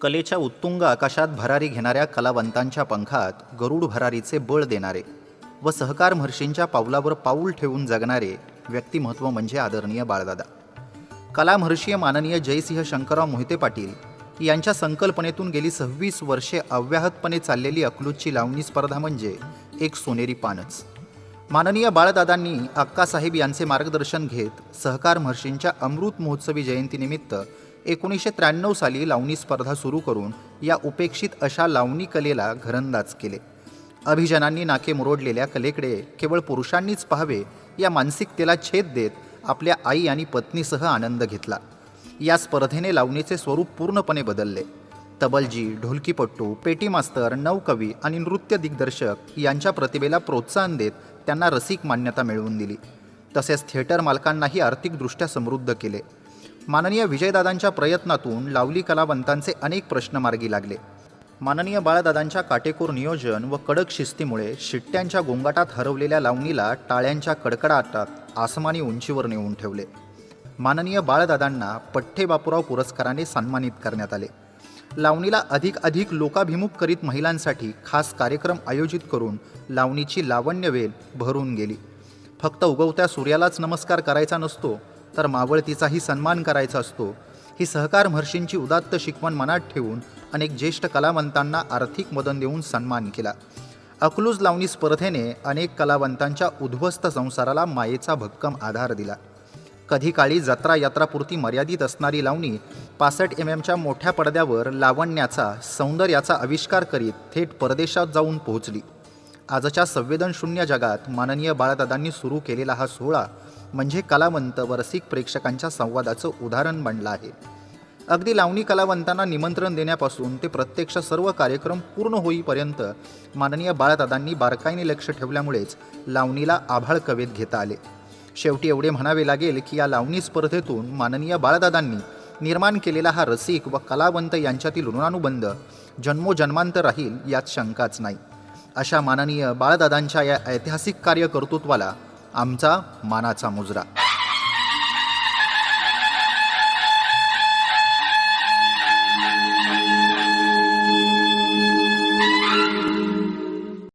कलेच्या उत्तुंग आकाशात भरारी घेणाऱ्या कलावंतांच्या पंखात गरुड भरारीचे बळ देणारे व सहकार महर्षींच्या पावलावर पाऊल ठेवून जगणारे व्यक्तिमत्व म्हणजे आदरणीय बाळदादा. कलामहर्षीय माननीय जयसिंह शंकरराव मोहिते पाटील यांच्या संकल्पनेतून गेली सव्वीस वर्षे अव्याहतपणे चाललेली अकलूजची लावणी स्पर्धा म्हणजे एक सोनेरी पानच. माननीय बाळदादांनी अक्कासाहेब यांचे मार्गदर्शन घेत सहकार महर्षींच्या अमृत महोत्सवी जयंतीनिमित्त एकोणीसशे त्र्याण्णव साली लावणी स्पर्धा सुरू करून या उपेक्षित अशा लावणी कलेला घरंदाज केले. अभिजनांनी नाके मुरडलेल्या कलेकडे केवळ पुरुषांनीच पाहावे या मानसिकतेला छेद देत आपल्या आई आणि पत्नीसह आनंद घेतला. या स्पर्धेने लावणीचे स्वरूप पूर्णपणे बदलले. तबलजी ढोलकीपट्टू पेटी मास्तर नवकवी आणि नृत्य दिग्दर्शक यांच्या प्रतिभेला प्रोत्साहन देत त्यांना रसिक मान्यता मिळवून दिली. तसेच थिएटर मालकांनाही आर्थिकदृष्ट्या समृद्ध केले. माननीय विजयदादांच्या प्रयत्नातून लावली कलावंतांचे अनेक प्रश्न मार्गी लागले. माननीय बाळदादांच्या काटेकोर नियोजन व कडक शिस्तीमुळे शिट्ट्यांच्या गोंगाटात हरवलेल्या लावणीला टाळ्यांच्या कडकडाटात आसमानी उंचीवर नेऊन ठेवले. माननीय बाळदादांना पठ्ठे बापूराव पुरस्काराने सन्मानित करण्यात आले. लावणीला अधिक अधिक लोकाभिमुख करीत महिलांसाठी खास कार्यक्रम आयोजित करून लावणीची लावण्यवेल भरून गेली. फक्त उगवत्या सूर्यालाच नमस्कार करायचा नसतो तर मावळतीचाही सन्मान करायचा असतो. ही सहकार महर्षींची उदात्त शिकवण मनात ठेवून अनेक ज्येष्ठ कलावंतांना आर्थिक मदत देऊन सन्मान केला. अकलूज लावणी स्पर्धेने अनेक कलावंतांच्या उद्ध्वस्त संसाराला मायेचा भक्कम आधार दिला. कधी काळी जत्रा यात्रापुरती मर्यादित असणारी लावणी पासष्ट एम एमच्या मोठ्या पडद्यावर लावण्याचा सौंदर्याचा आविष्कार करीत थेट परदेशात जाऊन पोहोचली. आजच्या संवेदनशून्य जगात माननीय बाळदादांनी सुरू केलेला हा सोहळा म्हणजे कलावंत व रसिक प्रेक्षकांच्या संवादाचं उदाहरण बनलं आहे. अगदी लावणी कलावंतांना निमंत्रण देण्यापासून ते प्रत्यक्ष सर्व कार्यक्रम पूर्ण होईपर्यंत माननीय बाळदादांनी बारकाईने लक्ष ठेवल्यामुळेच लावणीला आभाळ कवेत घेता आले. शेवटी एवढे म्हणावे लागेल की या लावणी स्पर्धेतून माननीय बाळदादांनी निर्माण केलेला हा रसिक व कलावंत यांच्यातील ऋणानुबंध जन्मोजन्मांतर राहील यात शंकाच नाही. अशा माननीय बाळदादांच्या या ऐतिहासिक कार्यकर्तृत्वाला आमचा मानाचा मुजरा.